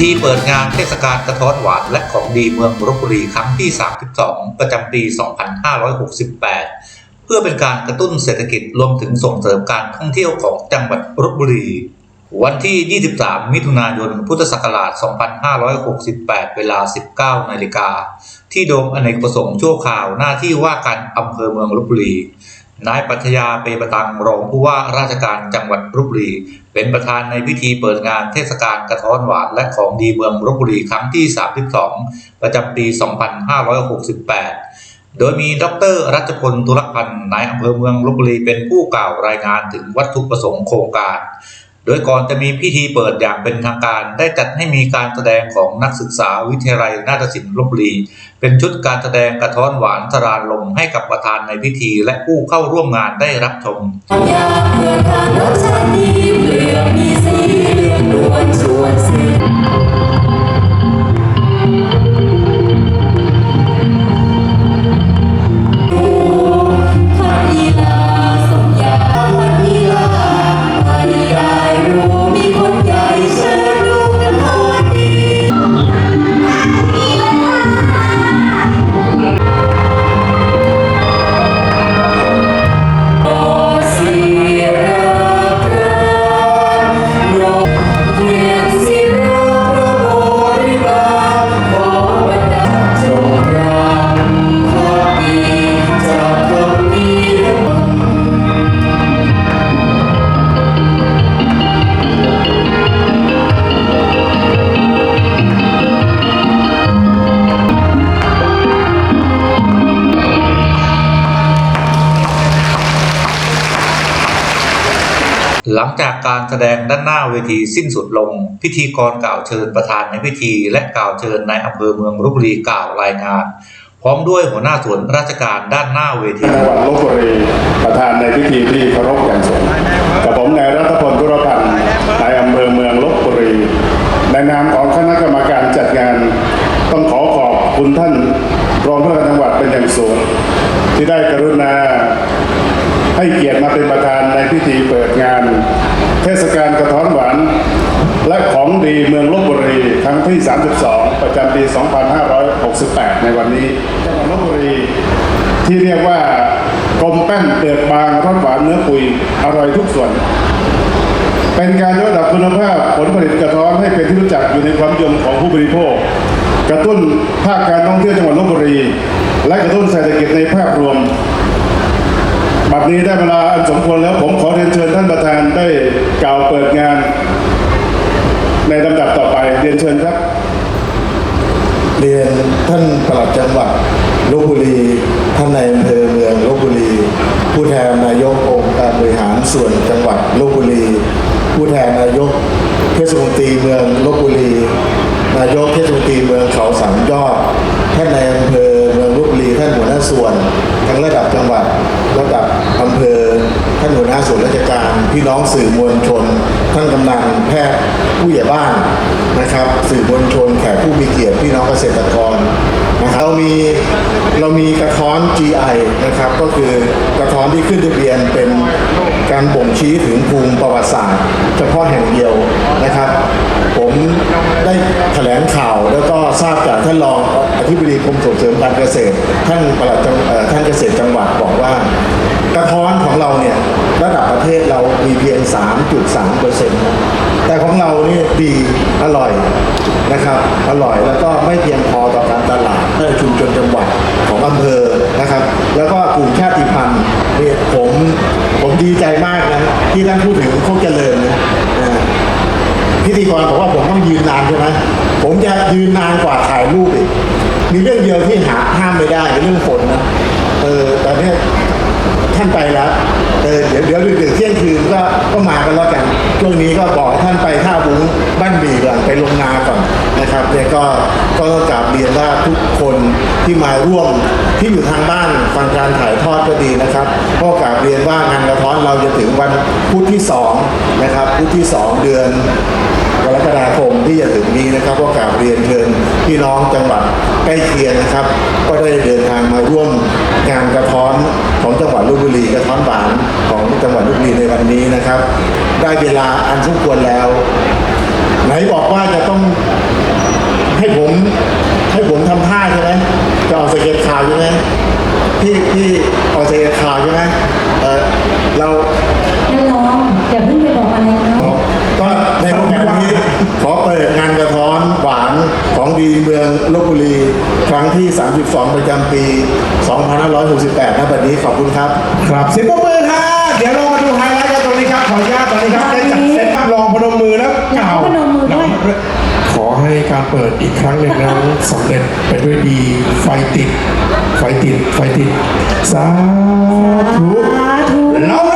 ธีเปิดงานเทศกาลกระท้อนหวานและของดีเมืองลบบุรีครั้งที่ 32 ประจำปี 2568 เพื่อเป็นการกระตุ้นเศรษฐกิจรวมถึงส่งเสริมการท่องเที่ยวของจังหวัดลบบุรี วันที่ 23 มิถุนายน พุทธศักราช 2568 เวลา 19 นาฬิกา ที่โดมอเนกประสงค์ชั่วคราวหน้าที่ว่าการอำเภอเมืองลบบุรี นายปัชญาเปประตังรองผู้ว่าราชการจังหวัดลบบุรี เป็นประธานในพิธีเปิดงานเทศกาลกระท้อนหวานและของดีเมืองลบบุรีครั้งที่ 32 ประจำปี 2568 โดยมีดรรัชพลตุลพันธ์นายอำเภอเมืองลบบุรีเป็นผู้กล่าวรายงานถึงวัตถุประสงค์โครงการ โดยก่อนจะมีพิธีเปิดอย่างเป็นทางการ ได้จัดให้มีการแสดงของนักศึกษาวิทยาลัยนาฏศิลป์ลบบุรี เป็นชุดการแสดงกระท้อนหวานสรานลมให้กับประธานในพิธีและผู้เข้าร่วมงานได้รับชม หลังจากการแสดงด้านหน้าเวทีสิ้นสุดลง พิธีกรกล่าวเชิญประธานในพิธี และกล่าวเชิญนายอำเภอเมืองลบบุรีกล่าวรายงาน พร้อมด้วยหัวหน้าส่วนราชการด้านหน้าเวทีจังหวัดลบบุรีประธานในพิธีที่เคารพอย่างสูงกับผมนายรัตพลธุรพันธ์นายอำเภอเมืองลบบุรีในนามของคณะกรรมการจัดงาน ต้องขอขอบคุณท่านรองผู้ว่าการจังหวัดเป็นอย่างสูงที่ได้กรุณา ให้เกียรติมาเป็นประธานในพิธีเปิดงาน เทศกาลกระท้อนหวาน และของดีเมืองลบบุรีครั้งที่ 32 ประจำปี 2568 ในวันนี้จังหวัดลบบุรีที่เรียกว่ากลมแป้นเปลือกบางรสหวานเนื้อปุยอร่อยทุกส่วน เป็นการยกระดับคุณภาพผลผลิตกระท้อนให้เป็นที่รู้จักอยู่ในความยมของผู้บริโภค กระตุ้นภาคการท่องเที่ยวจังหวัดลบบุรี และกระตุ้นเศรษฐกิจในภาพรวม บัดนี้ได้เวลาอันสมควรแล้วผมขอเรียนเชิญท่านประธานได้กล่าวเปิดงาน ในลำดับต่อไปเรียนเชิญครับ เรียนท่านปลัดจังหวัดลบบุรี ท่านนายอำเภอเมืองลบบุรี ผู้แทนนายกองค์การบริหารส่วนจังหวัดลบบุรี ผู้แทนนายกเทศมนตรีเมืองลบบุรี นายกเทศมนตรีเมืองเขาสามยอด ท่านนายอำเภอเมืองลบบุรี ท่านหัวหน้าส่วนทั้งระดับจังหวัดระดับาส่วนราชการ พี่น้องสื่อมวลชน ท่านกำนันแพทย์ผู้ใหญ่บ้านนะครับ สื่อมวลชนแขกผู้มีเกียรติพี่น้องเกษตรกรนะครับเรามีเรามีกระท้อน GI นะครับ ก็คือกระท้อนที่ขึ้นทะเบียนเป็นการบ่งชี้ถึงภูมิประวัติศาสตร์ เฉพาะแห่งเดียวนะครับ ผมได้แถลงข่าวแล้วก็ทราบจากท่านรองอธิบดีกรมส่งเสริมการเกษตร ท่านปลัดจังเอ่อท่านเกษตรจังหวัดบอกระท้อนของเราเนี่ยระดับประเทศเรามีเพียง 3.3เปอร์เซ็นต์แต่ของเรานี่ดี อร่อยนะครับอร่อยแล้วก็ไม่เพียงพอต่อการตลาดในชุมชนจังหวัดของอำเภอนะครับ แล้วก็กลุ่มชาติพันธุ์เนี่ยผมผมดีใจมากนะที่ท่านพูดถึงโคกเจริญนะพิธีกรบอกว่าผมต้องยืนนานใช่ไหมผมจะยืนนานกว่าถ่ายรูปอีกมีเรื่องเดียวที่หาห้ามไม่ได้เรื่องฝนนะเออแต่เนี้ยท่านไปแล้ว เรียนว่าทุกคนที่มาร่วมที่อยู่ทางบ้านฟังการถ่ายทอดก็ดีนะครับก็กราบเรียนว่างานกระท้อนเราจะถึงวันพุธที่สองนะครับพุธที่สองเดือนกรกฎาคมที่จะถึงนี้นะครับก็กราบเรียนเชิญพี่น้องจังหวัดใกล้เคียงนะครับ ก็ได้เดินทางมาร่วมงานกระท้อนของจังหวัดลบบุรีกระท้อนหวานของจังหวัดลบบุรีในวันนี้นะครับ ได้เวลาอันสมควรแล้ว ไหนบอกว่าจะต้อง ปี 2568ณบัดนี้ขอบคุณครับ ครับเสียงปรบมือค่ะเดี๋ยวเรามาดูไฮไลท์กันตรงนี้ครับ ขออนุญาตตอนนี้ครับได้จัดเซตลองพนมมือแล้วกล่าวพนมมือด้วยขอให้การเปิดอีกครั้งหนึ่งนั้นสำเร็จไปด้วยดี ไฟติด ไฟติด ไฟติด สาธุสาธุเรา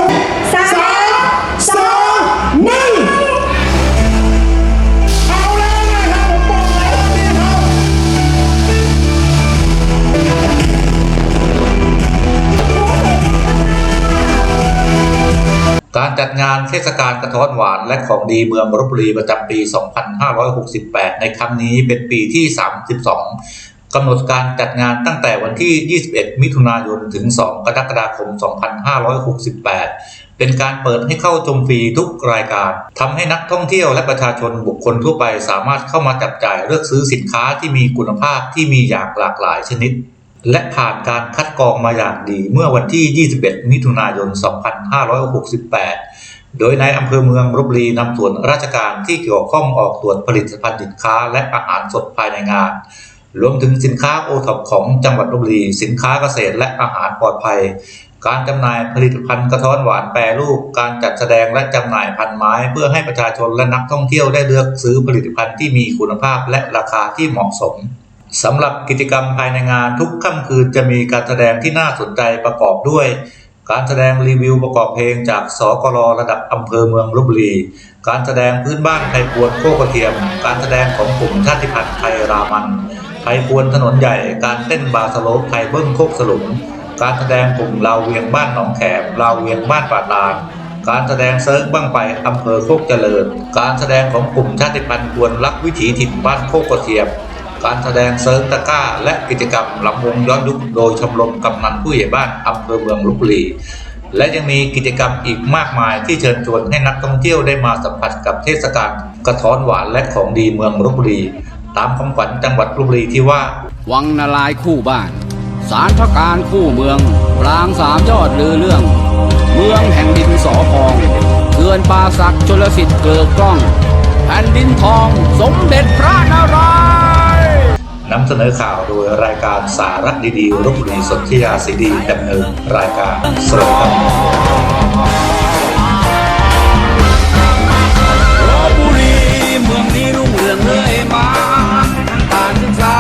จัดงานเทศกาลกระท้อนหวานและของดีเมืองลบบุรีประจำปี 2568 ในครั้งนี้เป็นปีที่ 32 กำหนดการจัดงานตั้งแต่วันที่ 21 มิถุนายน ถึง 2 กรกฎาคม 2568เป็นการเปิดให้เข้าชมฟรีทุกรายการทำให้นักท่องเที่ยวและประชาชนบุคคลทั่วไปสามารถเข้ามาจับจ่ายเลือกซื้อสินค้าที่มีคุณภาพที่มีอย่างหลากหลายชนิด และผ่านการคัดกรองมาอย่างดีเมื่อวันที่ 21 มิถุนายน 2568 โดยในอำเภอเมืองลบบุรีนำส่วนราชการที่เกี่ยวข้องออกตรวจผลิตภัณฑ์สินค้าและอาหารสดภายในงาน รวมถึงสินค้าโอท็อปของจังหวัดลบบุรี สินค้าเกษตรและอาหารปลอดภัย การจำหน่ายผลิตภัณฑ์กระท้อนหวานแปรรูป การจัดแสดงและจำหน่ายพันไม้ เพื่อให้ประชาชนและนักท่องเที่ยวได้เลือกซื้อผลิตภัณฑ์ที่มีคุณภาพและราคาที่เหมาะสมสำหรับกิจกรรมภายในงานทุกค่ำคืนจะมีการแสดงที่น่าสนใจประกอบด้วย การแสดงรีวิวประกอบเพลงจากสกลระดับอำเภอเมืองลบบุรี การแสดงพื้นบ้านไทยพวนโคกระเทียม การแสดงของกลุ่มชาติพันธุ์ไทยรามัน ไทยพวนถนนใหญ่ การเต้นบาสโลปไทยเบิ้งโคกสลุงการแสดงกลุ่มลาวเวียงบ้านหนองแขมลาวเวียงบ้านป่าดาน การแสดงเซิร์ฟบ้างไฟอำเภอโคกเจริญ การแสดงของกลุ่มชาติพันธุ์กวนรักวิถีถิ่นบ้านโคกกระเทียม การแสดงเซิร์ฟตะก้า และกิจกรรมลำวงย้อนยุคโดยชมรมกำนันผู้ใหญ่บ้านอำเภอเมืองลบบุรีและยังมีกิจกรรมอีกมากมายที่เชิญชวนให้นักท่องเที่ยวได้มาสัมผัสกับเทศกาลกระท้อนหวานและของดีเมืองลบบุรี ตามคำขวัญจังหวัดลบบุรีที่ว่า วังนาลายคู่บ้าน สารพระการคู่เมืองปรางสามยอดลือเรื่อง เมืองแห่งดินสอพองเขื่อนป่าศักดิ์ชลสิทธิ์เกลือกล้อง แผ่นดินทองสมเด็จพระนาราย นำเสนอข่าวโดยรายการสาระดีๆรบบุรีสนธิยาสีดีดำเนินรายการสวัสดีครับบุรีเมืองนี้รุ่งเรืองเรื่อยมาการศึกษา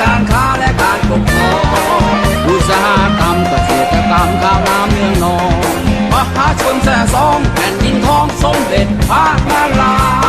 การค้าและการปกครองอุตสาหกรรมเกษตรกรรมข้าวน้ำเมืองนองมหาชนแส่ซองแผ่นดินทองสมเด็จพระนาราย